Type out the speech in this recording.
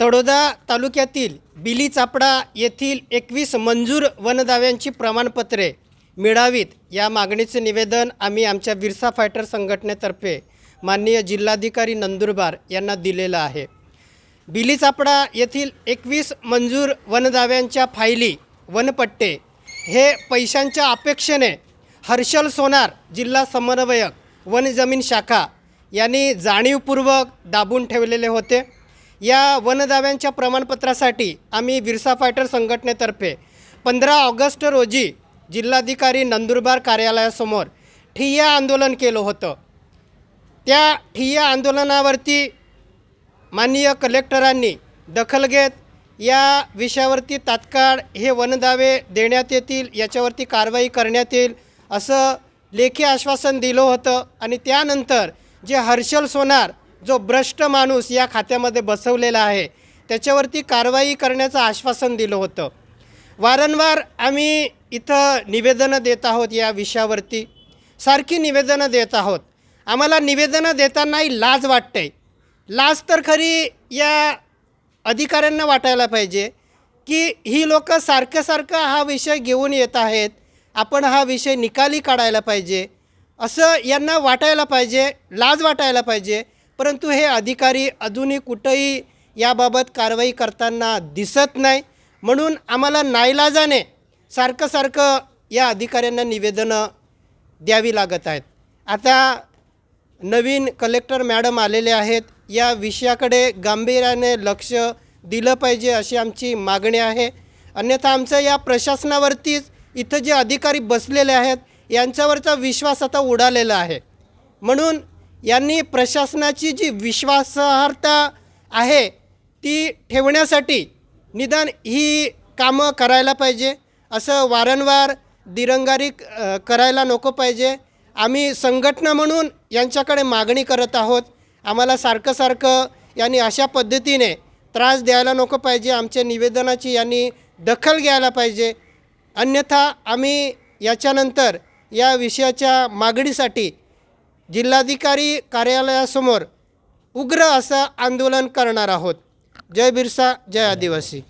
तळोदा तालुक्यातील बिली चापडा येथील एकवीस मंजूर वनदाव्यांची प्रमाणपत्रे मिळावीत या मागणीचे निवेदन आम्ही आमच्या विरसा फायटर संघटनेतर्फे माननीय जिल्हाधिकारी नंदुरबार यांना दिलेलं आहे. बिली चापडा येथील एकवीस मंजूर वनदाव्यांच्या फायली वनपट्टे हे पैशांच्या अपेक्षेने हर्षल सोनार जिल्हा समन्वयक वन जमीन शाखा यांनी जाणीवपूर्वक दाबून ठेवलेले होते. या वनदाव्यांच्या प्रमाणपत्रासाठी आम्ही विरसा फायटर संघटनेतर्फे पंधरा ऑगस्ट रोजी जिल्हाधिकारी नंदुरबार कार्यालयासमोर ठिय्या आंदोलन केलं होतं. त्या ठिय्या आंदोलनावरती माननीय कलेक्टरांनी दखल घेत या विषयावरती तात्काळ हे वनदावे देण्यात येतील याच्यावरती कारवाई करण्यात येईल असं लेखी आश्वासन दिलं होतं. आणि त्यानंतर जे हर्षल सोनार जो भ्रष्ट माणूस या खात्यामध्ये बसवलेला आहे त्याच्यावरती कारवाई करण्याचं आश्वासन दिलं होतं. वारंवार आम्ही इथं निवेदनं देत आहोत या विषयावरती. सारखी निवेदनं देत आहोत. आम्हाला निवेदनं देतानाही लाज वाटते. लाज तर खरी या अधिकाऱ्यांना वाटायला पाहिजे की ही लोक सारखं सारखं हा विषय घेऊन येत आहेत. आपण हा विषय निकाली काढायला पाहिजे. असं यांना वाटायला पाहिजे लाज वाटायला पाहिजे. परंतु हे अधिकारी अजूनही कुठंही याबाबत कारवाई करताना दिसत नाही. म्हणून आम्हाला नाईलाजाने सारखं सारखं या अधिकाऱ्यांना निवेदनं द्यावी लागत आहेत. आता नवीन कलेक्टर मॅडम आलेले आहेत. या विषयाकडे गांभीर्याने लक्ष दिलं पाहिजे अशी आमची मागणी आहे. अन्यथा आमचं या प्रशासनावरतीच इथं जे अधिकारी बसलेले आहेत यांच्यावरचा विश्वास आता उडालेला आहे. म्हणून यांनी प्रशासनाची जी विश्वासार्हता आहे ती ठेवण्यासाठी निदान ही कामं करायला पाहिजे. असं वारंवार दिरंगारी करायला नको पाहिजे. आम्ही संघटना म्हणून यांच्याकडे मागणी करत आहोत. आम्हाला सारखं सारखं यांनी अशा पद्धतीने त्रास द्यायला नको पाहिजे. आमच्या निवेदनाची यांनी दखल घ्यायला पाहिजे. अन्यथा आम्ही याच्यानंतर या विषयाच्या मागणीसाठी जिल्हाधिकारी कार्यालयासमोर उग्र असं आंदोलन करणार आहोत. जय बिरसा जय आदिवासी.